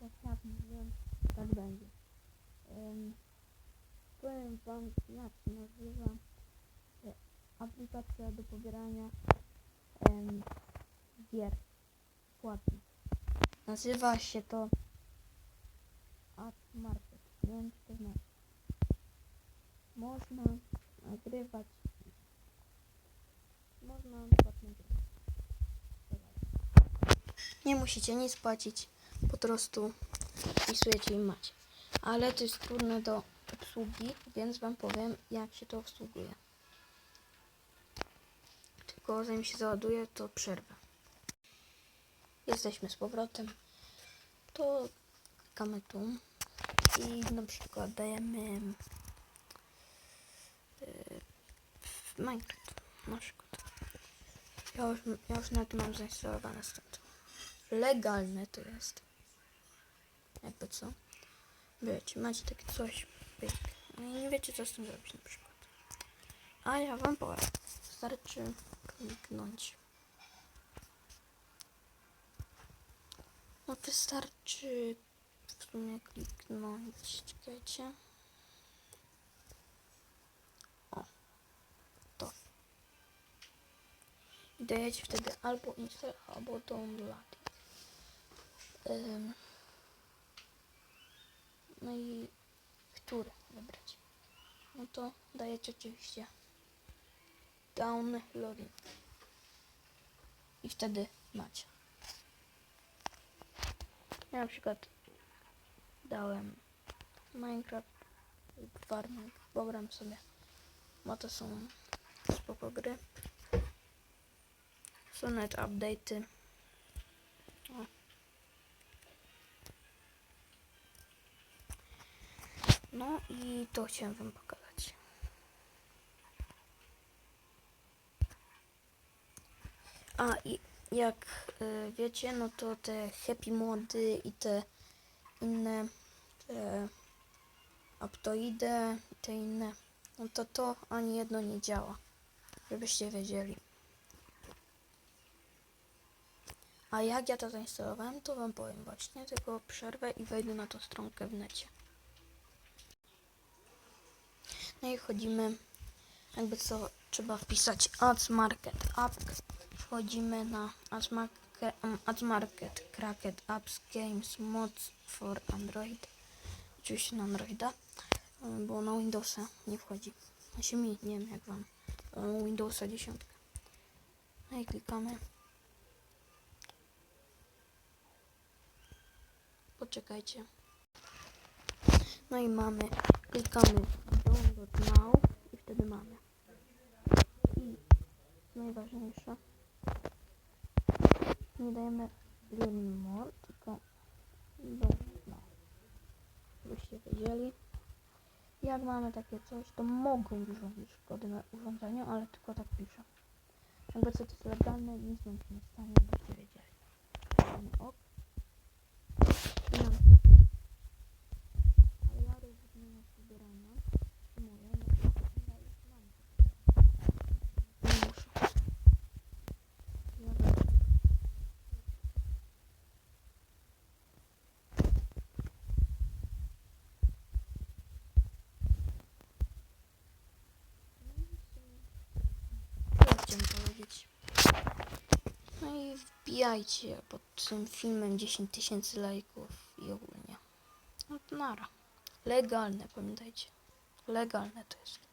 Jak ja mówiłem, tak będzie. Ym, powiem wam, jak się nazywa e, aplikacja do pobierania em, gier płatnych. Nazywa się to App czy to znacie. Można nagrywać. Można płatne gry. Nie musicie nic płacić, po prostu wpisujecie i macie. Ale to jest trudne do obsługi, więc wam powiem, jak się to obsługuje. Tylko zanim się załaduje, to przerwę. Jesteśmy z powrotem. To klikamy tu i na przykład dajemy yy, Minecraft na przykład. Ja już, ja już na tym mam zainstalowane stąd. Legalne to jest. Jakby co? Wiecie, macie takie coś. Pyk. No i nie wiecie co z tym zrobić na przykład. A ja wam powiem. Wystarczy kliknąć. No wystarczy w sumie kliknąć. Czekajcie. O. To. I dajecie wtedy albo install, albo download. Ym. No i które wybrać? No to dajecie oczywiście downloading. I wtedy macie. Ja na przykład dałem Minecraft lub Farming. Pogram sobie. Bo to są spoko gry. Są nawet update'y. No i to chciałem wam pokazać. A i jak y, wiecie, no to te happy mody i te inne te aptoidy i te inne, no to to ani jedno nie działa. Żebyście wiedzieli. A jak ja to zainstalowałem, to wam powiem właśnie, tylko przerwę i wejdę na tą stronkę w necie. No i wchodzimy, jakby co trzeba wpisać Ads Market App. Wchodzimy na Ads Market, Ads Market Cracked Apps Games Mods for Android. Oczywiście na Androida, bo na Windowsa nie wchodzi. Znaczy mi, nie wiem jak wam. Windowsa 10. No i klikamy. Poczekajcie. No i mamy, klikamy download now i wtedy mamy. I najważniejsze, nie dajemy learn tylko download now. Żebyście wiedzieli. Jak mamy takie coś, to mogą wyrządzić szkody na urządzeniu, ale tylko tak piszę. Jakby co to jest legalne, nic wam się nie stanie, byście wiedzieli. OK. I mamy ale ja rezygnuję z pobierania. Moje, no to ja już mam. Nie muszę. Ja będę. Co chciałem powiedzieć? No i wbijajcie pod tym filmem 10 tysięcy lajków i ogólnie. No to nara. Legalne, pamiętajcie. Legalne to jest.